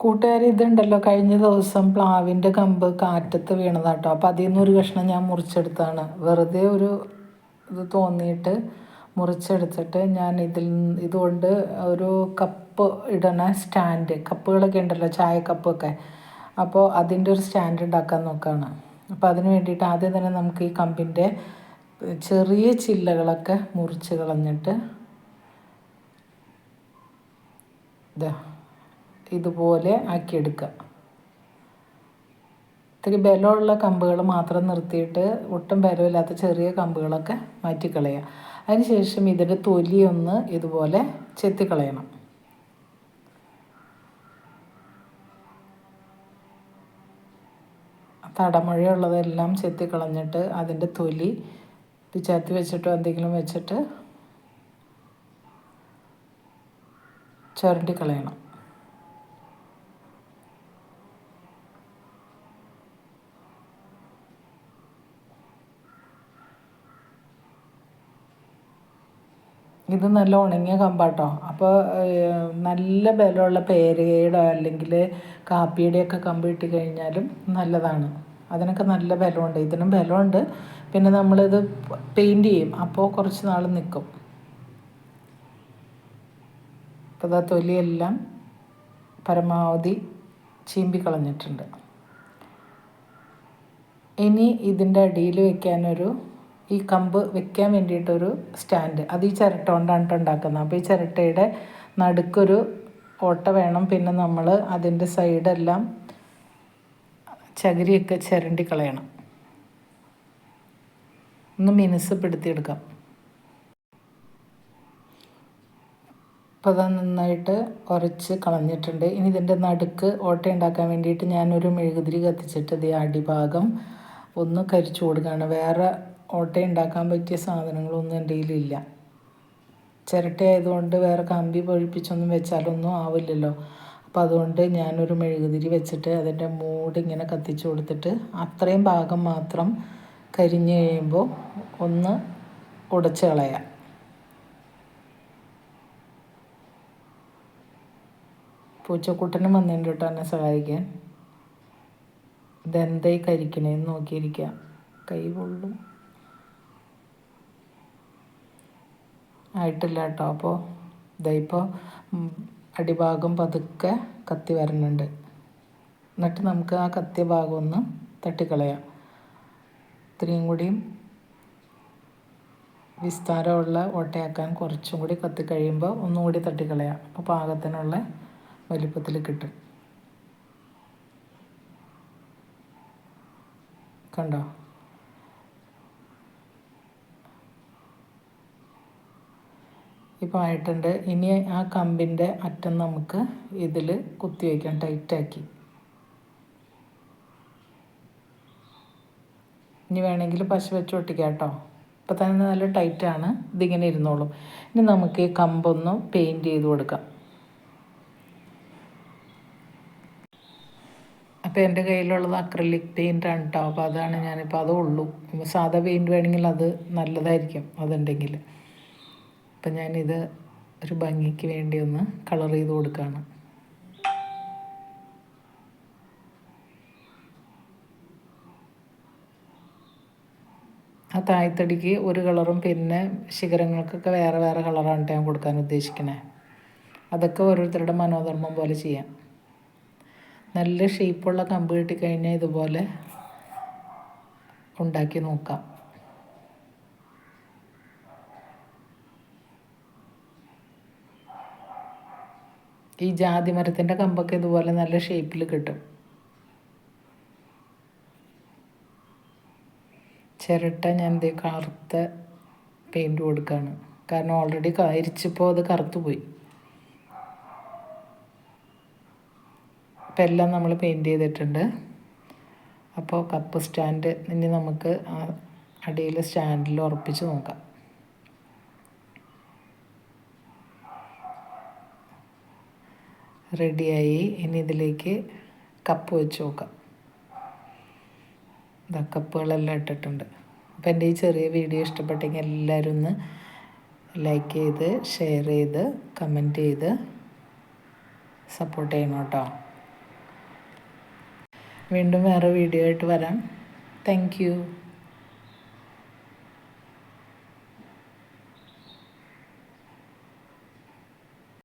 കൂട്ടുകാർ ഇതുണ്ടല്ലോ കഴിഞ്ഞ ദിവസം പ്ലാവിന്റെ കമ്പ് കാറ്റത്ത് വീണതാട്ടോ. അപ്പോൾ അതിൽ നിന്ന് ഒരു കഷ്ണം ഞാൻ മുറിച്ചെടുത്താണ്. വെറുതെ ഒരു ഇത് തോന്നിയിട്ട് മുറിച്ചെടുത്തിട്ട് ഞാൻ ഇതിൽ ഇതുകൊണ്ട് ഒരു കപ്പ് ഇടണ സ്റ്റാൻഡ് കപ്പുകളൊക്കെ ഉണ്ടല്ലോ ചായ കപ്പൊക്കെ അപ്പോൾ അതിന്റെ ഒരു സ്റ്റാൻഡ് ഉണ്ടാക്കാൻ നോക്കുകയാണ് അപ്പോൾ അതിന് വേണ്ടിയിട്ട് ആദ്യം തന്നെ നമുക്ക് ഈ കമ്പിന്റെ ചെറിയ ചില്ലകളൊക്കെ മുറിച്ച് കളഞ്ഞിട്ട് ഇതാ ഇതുപോലെ ആക്കിയെടുക്കുക. ഇത്തിരി ബലമുള്ള കമ്പുകൾ മാത്രം നിർത്തിയിട്ട് ഒട്ടും ബലമില്ലാത്ത ചെറിയ കമ്പുകളൊക്കെ മാറ്റിക്കളയുക. അതിനുശേഷം ഇതിന്റെ തൊലി ഒന്ന് ഇതുപോലെ ചെത്തിക്കളയണം. തടമുഴയുള്ളതെല്ലാം ചെത്തിക്കളഞ്ഞിട്ട് അതിന്റെ തൊലി ചത്തി വെച്ചിട്ടോ എന്തെങ്കിലും വെച്ചിട്ട് ചുരണ്ടി കളയണം ഇത് നല്ല ഉണങ്ങിയ കമ്പാട്ടോ. അപ്പോൾ നല്ല ബലമുള്ള പേരയുടെ അല്ലെങ്കിൽ കാപ്പിയുടെയൊക്കെ കമ്പ് ഇട്ട് കഴിഞ്ഞാലും നല്ലതാണ്. അതിനൊക്കെ നല്ല ബലമുണ്ട്. ഇതിനും ബലമുണ്ട്. പിന്നെ നമ്മളിത് പെയിന്റ് ചെയ്യും. അപ്പോൾ കുറച്ച് നാൾ നിൽക്കും അപ്പോൾ ആ തൊലിയെല്ലാം പരമാവധി ചീമ്പി കളഞ്ഞിട്ടുണ്ട്. ഇനി ഇതിന്റെ അടിയിൽ വെക്കാനൊരു ഈ കമ്പ് വെക്കാൻ വേണ്ടിയിട്ടൊരു സ്റ്റാൻഡ്. അത് ഈ ചിരട്ട കൊണ്ടാണ് ഉണ്ടാക്കുന്നത്. അപ്പോൾ ഈ ചിരട്ടയുടെ നടുക്കൊരു ഓട്ട വേണം. പിന്നെ നമ്മൾ അതിന്റെ സൈഡെല്ലാം ചകിരിയൊക്കെ ചിരണ്ടി കളയണം. ഒന്ന് മിനുസപ്പെടുത്തിയെടുക്കാം. അപ്പോൾ അത് നന്നായിട്ട് ഉരച്ച് കളഞ്ഞിട്ടുണ്ട്. ഇനി ഇതിന്റെ നടുക്ക് ഓട്ട ഉണ്ടാക്കാൻ വേണ്ടിയിട്ട് ഞാനൊരു മെഴുകുതിരി കത്തിച്ചിട്ട് ഇത് അടിഭാഗം ഒന്ന് കരിച്ചു കൊടുക്കുകയാണ്. വേറെ ഓട്ട ഉണ്ടാക്കാൻ പറ്റിയ സാധനങ്ങളൊന്നും എന്റെ കയ്യിലില്ല. ചിരട്ട ആയതുകൊണ്ട് വേറെ കമ്പി പൊഴിപ്പിച്ചൊന്നും വെച്ചാലൊന്നും ആവില്ലല്ലോ. അപ്പോൾ അതുകൊണ്ട് ഞാനൊരു മെഴുകുതിരി വെച്ചിട്ട് അതിന്റെ മൂട് ഇങ്ങനെ കത്തിച്ചു കൊടുത്തിട്ട് അത്രയും ഭാഗം മാത്രം കരിഞ്ഞു കഴിയുമ്പോൾ ഒന്ന് ഉടച്ച് കളയാം. പൂച്ചക്കുട്ടനും വന്നിട്ടുണ്ട് കേട്ടോ എന്നെ സഹായിക്കാൻ. ഇതെന്തായി കരിക്കണേന്ന് നോക്കിയിരിക്കുക കൈ പൊള്ളും. ആയിട്ടില്ല കേട്ടോ അപ്പോൾ ഇതായിപ്പോൾ അടിഭാഗം പതുക്കെ കത്തി വരുന്നുണ്ട് എന്നിട്ട് നമുക്ക് ആ കത്തിയ ഭാഗം ഒന്ന് തട്ടിക്കളയാം. ഇത്രയും കൂടിയും വിസ്താരമുള്ള ഓട്ടയാക്കാൻ കുറച്ചും കൂടി കത്തി കഴിയുമ്പോൾ ഒന്നും കൂടി തട്ടിക്കളയാം. അപ്പോൾ പാകത്തിനുള്ള വലിപ്പത്തിൽ കിട്ടും. കണ്ടോ? ഇപ്പോൾ ആയിട്ടുണ്ട്. ഇനി ആ കമ്പിന്റെ അറ്റം നമുക്ക് ഇതിൽ കുത്തി വയ്ക്കാം ടൈറ്റാക്കി ഇനി വേണമെങ്കിൽ പശ വെച്ച് ഒട്ടിക്കാം കേട്ടോ ഇപ്പം തന്നെ നല്ല ടൈറ്റാണ് ഇതിങ്ങനെ ഇരുന്നോളും. ഇനി നമുക്ക് ഈ കമ്പൊന്ന് പെയിന്റ് ചെയ്ത് കൊടുക്കാം. അപ്പോൾ എന്റെ കയ്യിലുള്ളത് അക്രലിക് പെയിന്റ് ആണ് കേട്ടോ അപ്പോൾ അതാണ് ഞാനിപ്പോൾ അതേ ഉള്ളൂ സാധാ പെയിന്റ് വേണമെങ്കിൽ അത് നല്ലതായിരിക്കും അതുണ്ടെങ്കിൽ. അപ്പം ഞാനിത് ഒരു ഭംഗിക്ക് വേണ്ടി ഒന്ന് കളർ ചെയ്ത് കൊടുക്കുകയാണ് ആ തായ്തടിക്ക് ഒരു കളറും പിന്നെ ശിഖരങ്ങൾക്കൊക്കെ വേറെ വേറെ കളറാണ് ഞാൻ കൊടുക്കാൻ ഉദ്ദേശിക്കണേ. അതൊക്കെ ഓരോരുത്തരുടെ മനോധർമ്മം പോലെ ചെയ്യാം. നല്ല ഷേപ്പുള്ള കമ്പ് കിട്ടിക്കഴിഞ്ഞാൽ ഇതുപോലെ ഉണ്ടാക്കി നോക്കാം. ഈ ജാതി മരത്തിന്റെ കമ്പൊക്കെ ഇതുപോലെ നല്ല ഷേപ്പിൽ കിട്ടും. ചിരട്ട ഞാൻ എന്തേ കറുത്ത പെയിന്റ് കൊടുക്കുകയാണ് കാരണം ഓൾറെഡി കരിച്ചപ്പോൾ അത് കറുത്തുപോയി പോയി. ഇപ്പം എല്ലാം നമ്മൾ പെയിന്റ് ചെയ്തിട്ടുണ്ട്. അപ്പോൾ കപ്പ് സ്റ്റാൻഡ് ഇനി നമുക്ക് അടിയിൽ സ്റ്റാൻഡിൽ ഉറപ്പിച്ച് നോക്കാം. റെഡിയായി. ഇനി ഇതിലേക്ക് കപ്പ് വെച്ച് നോക്കാം. ഇതാ കപ്പുകളെല്ലാം ഇട്ടിട്ടുണ്ട്. അപ്പോൾ എന്റെ ഈ ചെറിയ വീഡിയോ ഇഷ്ടപ്പെട്ടെങ്കിൽ എല്ലാവരും ഒന്ന് ലൈക്ക് ചെയ്ത് ഷെയർ ചെയ്ത് കമന്റ് ചെയ്ത് സപ്പോർട്ട് ചെയ്യണം കേട്ടോ. വീണ്ടും വേറെ വീഡിയോ ആയിട്ട് വരാം. താങ്ക്